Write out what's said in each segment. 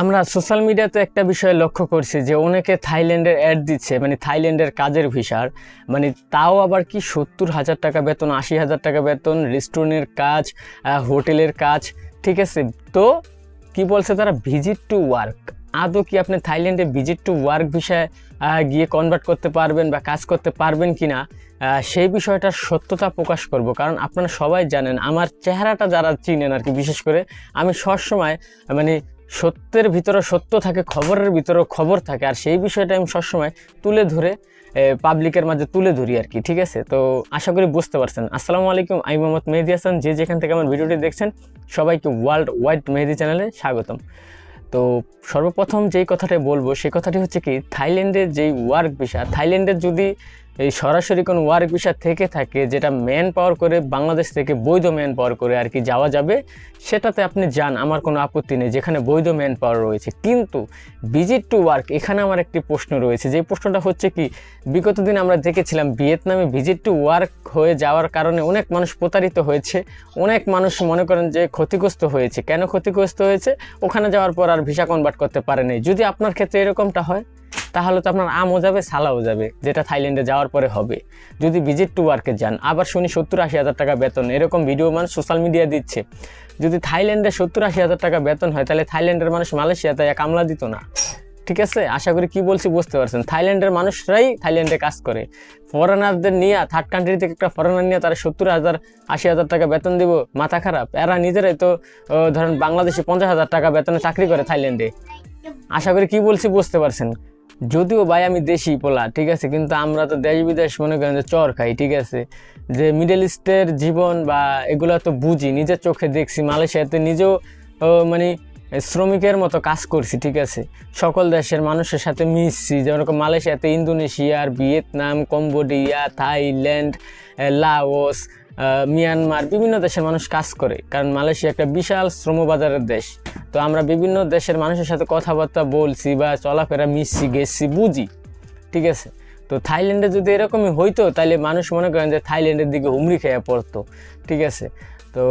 আমরা সোশ্যাল মিডিয়াতে একটা বিষয় লক্ষ্য করছি যে অনেকে থাইল্যান্ডের অ্যাড দিচ্ছে মানে থাইল্যান্ডের কাজের ভিসার মানে তাও আবার কি সত্তর হাজার টাকা বেতন, আশি হাজার টাকা বেতন রেস্টুরেন্টের কাজ হোটেলের কাজ, ঠিক আছে? তো কি বলছে তারা? ভিজিট টু ওয়ার্ক আদৌ কি আপনি থাইল্যান্ডে ভিজিট টু ওয়ার্ক ভিসায় গিয়ে কনভার্ট করতে পারবেন বা কাজ করতে পারবেন কি না সেই বিষয়টার সত্যতা প্রকাশ করব। কারণ আপনারা সবাই জানেন, আমার চেহারাটা যারা চিনেন আর কি, বিশেষ করে, আমি সবসময় মানে সত্যের ভিতরে সত্য থাকে, খবরের ভিতরেও খবর থাকে। আর সেই বিষয়টা আমি সবসময় তুলে ধরে পাবলিকের মাঝে তুলে ধরি আর কি, ঠিক আছে? তো আশা করি বুঝতে পারছেন। আসসালামু আলাইকুম, আমি মোহাম্মদ মেহেদি হাসান। যে যেখান থেকে আমার ভিডিওটি দেখছেন, সবাইকে ওয়ার্ল্ড ওয়াইড মেহেদি চ্যানেলে স্বাগতম। তো সর্বপ্রথম যেই কথাটা বলব সেই কথাটি হচ্ছে কি, থাইল্যান্ডের যেই ওয়ার্ক ভিসা থাইল্যান্ডের যদি এই সরাসরি কোনো ওয়ার্ক ভিসা থেকে থাকে, যেটা ম্যান পাওয়ার করে বাংলাদেশ থেকে বৈধ ম্যান পাওয়ার করে আর কি যাওয়া যাবে, সেটাতে আপনি যান, আমার কোনো আপত্তি নেই, যেখানে বৈধ ম্যান পাওয়ার রয়েছে। কিন্তু ভিজিট টু ওয়ার্ক এখানে আমার একটি প্রশ্ন রয়েছে, যে প্রশ্নটা হচ্ছে কি, বিগত দিন আমরা দেখেছিলাম ভিয়েতনামে ভিজিট টু ওয়ার্ক হয়ে যাওয়ার কারণে অনেক মানুষ প্রতারিত হয়েছে, অনেক মানুষ মনে করেন যে ক্ষতিগ্রস্ত হয়েছে। কেন ক্ষতিগ্রস্ত হয়েছে? ওখানে যাওয়ার পর আর ভিসা কনভার্ট করতে পারেনি। যদি আপনার ক্ষেত্রে এরকমটা হয়? তাহলে তো আপনার আমও যাবে, সালাও যাবে, যেটা থাইল্যান্ডে যাওয়ার পরে হবে। যদি ভিজিট টু ওয়ার্কে যান, আবার শুনি সত্তর আশি হাজার টাকা বেতন, এরকম ভিডিও মানুষ সোশ্যাল মিডিয়া দিচ্ছে। যদি থাইল্যান্ডে সত্তর আশি হাজার টাকা বেতন হয়, তাহলে থাইল্যান্ডের মানুষ মালয়েশিয়াতে এক কামলা দিত না। ঠিক আছে? আশা করি কি বলছি বুঝতে পারছেন। থাইল্যান্ডের মানুষরাই থাইল্যান্ডে কাজ করে। ফরেনারদের নিয়ে থার্ড কান্ট্রি থেকে একটা ফরেনার নিয়ে তারা সত্তর হাজার, আশি হাজার টাকা বেতন দিব, মাথা খারাপ। এরা নিজেরাই তো ধরেন বাংলাদেশে পঞ্চাশ হাজার টাকা বেতনে চাকরি করে থাইল্যান্ডে। আশা করি কি বলছি বুঝতে পারছেন? যদিও ভাই আমি দেশি পোলা, ঠিক আছে? কিন্তু আমরা তো দেশ বিদেশ মনে করেন যে চর খাই, ঠিক আছে? যে মিডল ইস্টের জীবন বা এগুলো তো বুঝি, নিজের চোখে দেখছি, মালয়েশিয়াতে নিজেও মানে শ্রমিকের মতো কাজ করছি, ঠিক আছে? সকল দেশের মানুষের সাথে মিশছি, যেরকম মালয়েশিয়াতে ইন্দোনেশিয়ার Vietnam, Cambodia, Thailand Laos Myanmar, বিভিন্ন দেশের মানুষ কাজ করে। কারণ মালয়েশিয়া একটা বিশাল শ্রমবাজারের দেশ। তো আমরা বিভিন্ন দেশের মানুষের সাথে কথাবার্তা বলছি বা চলাফেরা মিশছি, গেছি, বুঝি, ঠিক আছে? তো থাইল্যান্ডে যদি এরকমই হইতো তাহলে মানুষ মনে করেন যে থাইল্যান্ডের দিকে হুমড়ি খেয়ে পড়তো, ঠিক আছে? তো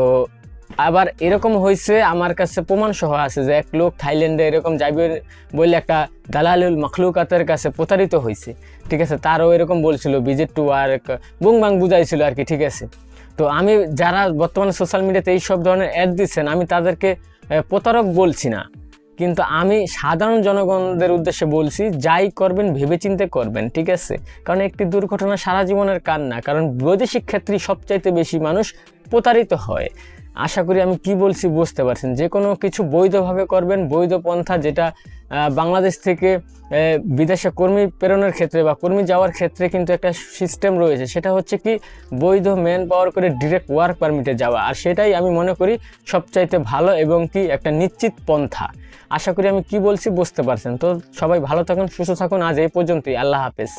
আবার এরকম হয়েছে আমার কাছে প্রমাণ সহ আছে যে এক লোক থাইল্যান্ডে এরকম যাইবে বলে একটা দালালুল মখলুকাতের কাছে প্রতারিত হয়েছে ঠিক আছে? তারও এরকম বলছিল, ভিজিট টু ওয়ার্ক বুংবাং বুঝাইছিল আর কি, ঠিক আছে? তো আমি যারা বর্তমানে সোশ্যাল মিডিয়াতে এই সব ধরনের অ্যাড দিচ্ছেন, আমি তাদেরকে প্রতারক বলছি না। কিন্তু আমি সাধারণ জনগণদের উদ্দেশ্যে বলছি, যাই করবেন, ভেবেচিন্তে করবেন, ঠিক আছে? কারণ একটি দুর্ঘটনা সারা জীবনের কান্না। কারণ বৈদেশিক ক্ষেত্রেই সবচাইতে বেশি মানুষ প্রতারিত হয়। আশা করি আমি কি বলছি বুঝতে পারছেন। যে কোনো কিছু বৈধভাবে করবেন, বৈধ পন্থা যেটা বাংলাদেশ থেকে বিদেশে কর্মী প্রেরণের ক্ষেত্রে বা কর্মী যাওয়ার ক্ষেত্রে কিন্তু একটা সিস্টেম রয়েছে। সেটা হচ্ছে কি, বৈধ ম্যান পাওয়ার করে ডিরেক্ট ওয়ার্ক পারমিটে যাওয়া। আর সেটাই আমি মনে করি সবচাইতে ভালো এবং কি একটা নিশ্চিত পন্থা। আশা করি আমি কি বলছি বুঝতে পারছেন। তো সবাই ভালো থাকুন, সুস্থ থাকুন। আজ এই পর্যন্তই। আল্লাহ হাফেজ।